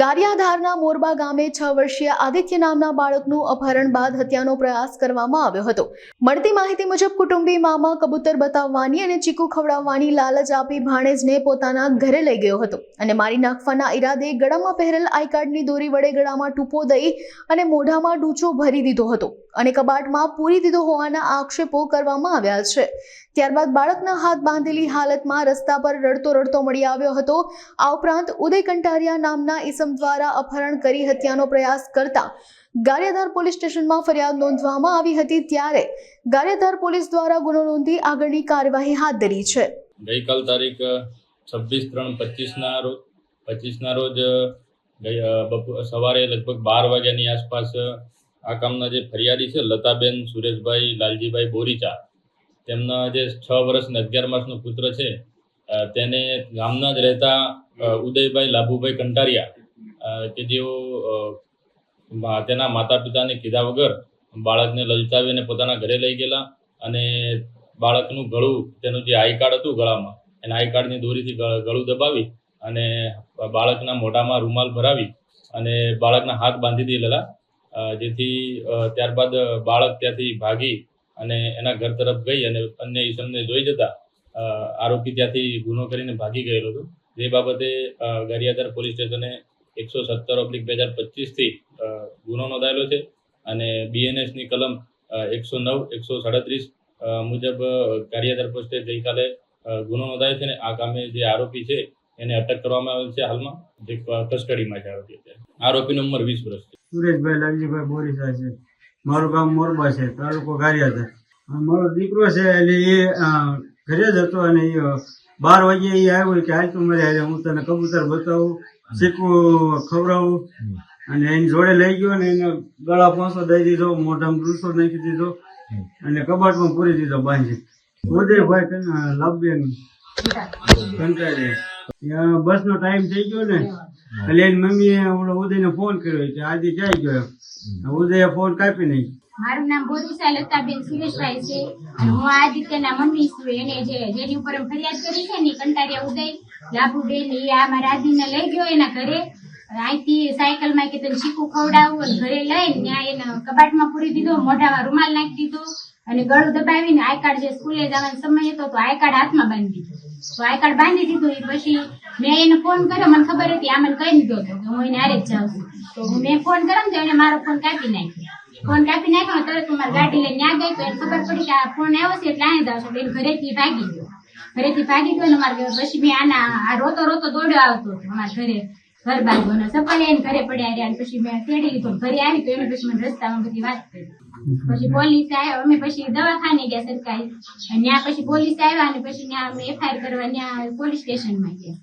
ગારિયાધારના મોરબા ગામે છ વર્ષીય આદિત્ય નામના બાળકનું અપહરણ બાદ હત્યાનો પ્રયાસ કરવામાં આવ્યો હતો. મળતી માહિતી મુજબ કુટુંબી મામા કબૂતર બતાવવાની અને ચીકુ ખવડાવવાની લાલચ આપી ભાણેજને પોતાના ઘરે લઈ ગયો હતો અને મારી નાખવાના ઈરાદે ગળામાં પહેરેલ આઈ કાર્ડની દોરી વડે ગળામાં ટૂંપો દઈ અને મોઢામાં ડૂચો ભરી દીધો હતો અને કબાટમાં પૂરી દીધો હોવાના આક્ષેપો કરવામાં આવ્યા છે. ત્યારબાદ બાળકના હાથ બાંધેલી હાલતમાં રસ્તા પર રડતો રડતો મળી આવ્યો હતો. આ ઉપરાંત ઉદય કંટારિયા નામના ઈસમ દ્વારા અપહરણ કરી હત્યાનો પ્રયાસ કરતા ગારિયાધાર પોલીસ સ્ટેશનમાં ફરિયાદ નોંધવામાં આવી હતી ત્યારે ગારિયાધાર પોલીસ દ્વારા ગુનો નોંધી આગળની કાર્યવાહી હાથ ધરી છે. ગઈકાલ તારીખ છવ્વીસ ત્રણ પચીસના રોજ પચીસના રોજ સવારે લગભગ બાર વાગ્યાની આસપાસ આ કામના જે ફરિયાદી છે, લતાબેન, સુરેશભાઈ, લાલજીભાઈ બોરીચા, તેમના જે છ વર્ષ ને અગિયાર માસનો પુત્ર છે તેને ગામના જ રહેતા ઉદયભાઈ લાભુભાઈ કંટારિયા કે જેઓ તેના માતા પિતાને કીધા વગર બાળકને લલચાવીને પોતાના ઘરે લઈ ગયેલા અને બાળકનું ગળું, તેનું જે આઈ કાર્ડ હતું ગળામાં, એના આઈ કાર્ડની દોરીથી ગળું દબાવી અને બાળકના મોઢામાં રૂમાલ ભરાવી અને બાળકના હાથ બાંધી દીધેલા. જેથી ત્યારબાદ બાળક ત્યાંથી ભાગી અને એના ઘર તરફ ગઈ અને અન્ય ઈસમને જોઈ જતા આરોપી ત્યાંથી ગુનો કરીને ભાગી ગયેલો હતો. જે બાબતે ગારિયાધાર પોલીસ સ્ટેશને એકસો સત્તર ઓબ્લિક બે હજાર પચીસથી ગુનો નોંધાયેલો છે અને બીએનએસની કલમ એકસો નવ એકસો સાડત્રીસ મુજબ અ, ગારિયાધાર પોસ્ટે ગઈકાલે ગુનો નોંધાયો છે ને આ કામે જે આરોપી છે એને અટક કરવામાં આવેલ છે હાલમાં. જે કસ્ટડીમાં છે આરોપી અત્યારે. આરોપીની વીસ વર્ષ છે. સુરેશભાઈ લાલજીભાઈ બોરીસા છે. મારું ગામ મોરબા છે તાલુકો ગારિયાધાર. મારો દીકરો છે એટલે એ ઘરે જ હતો અને એ બાર વાગે એ આવ્યો કે હાલ તું મારે આજે હું તને કબૂતર બતાવું શીખવું ખવડાવું. અને એની જોડે લઈ ગયો ને એને ગળા પોંસો દઈ દીધો મોઢામાં ડૂસો નાખી દીધો અને કબાટમાં પૂરી દીધો બાંધી. ઉદયભાઈ લાભબેન કંટાળે બસ બસનો ટાઈમ થઈ ગયો ને એટલે એની મમ્મીએ ઉદયને ફોન કર્યો કે આજે જાય ગયો? એમ ઉદયે ફોન કાપી નાખ્યો. મારું નામ બોરીસા લતાબેન સુરેશભાઈ છે. અને હું આદિત્યના મમ્મી છું. એને જે જેની ઉપર ફરિયાદ કરી છે ને કંટારિયા ઉદય લાભુબેન એ આ મારા આદિને લઈ ગયો એના ઘરે. અહીંથી સાયકલમાં કે તને શીખું ખવડાવું અને ઘરે લઈને ત્યાં એને કબાટમાં પૂરી દીધો, મોઢામાં રૂમાલ નાખી દીધો અને ગળું દબાવીને આઈ કાર્ડ જે સ્કૂલે જવાનો સમય હતો તો આઈ કાર્ડ હાથમાં બાંધી દીધો. તો આઈ કાર્ડ બાંધી દીધું એ પછી મેં એને ફોન કર્યો. મને ખબર હતી, આ મને કહી દીધો હતો કે હું એને હારે જ જાઉં છું. તો મેં ફોન કર્યો ને તો એને મારો ફોન કાપી નાખ્યો. ફોન કાપી નાખ્યો તરત હું મારી ગાડી લઈને ત્યાં ગઈ તો એને ખબર પડી કે આ ફોન આવ્યો છે એટલે આને જ આવશે એટલે ઘરેથી ભાગી ગયો. ઘરેથી ભાગી ગયો ને પછી મેં આના, આ રોતો રોતો દોડ્યો આવતો હતો અમારા ઘરે. ઘર બાજુ સફાઈ એને ઘરે પડ્યા રહ્યા પછી મેં તેડી લીધો. ઘરે આવી તો એને પછી મને રસ્તામાં બધી વાત કરી. પછી પોલીસ આવ્યા અમે પછી દવાખાને ગયા સરકારી. ત્યાં પછી પોલીસ આવ્યા અને પછી ત્યાં અમે એફઆઈઆર કરવા, ત્યાં પોલીસ સ્ટેશનમાં ગયા.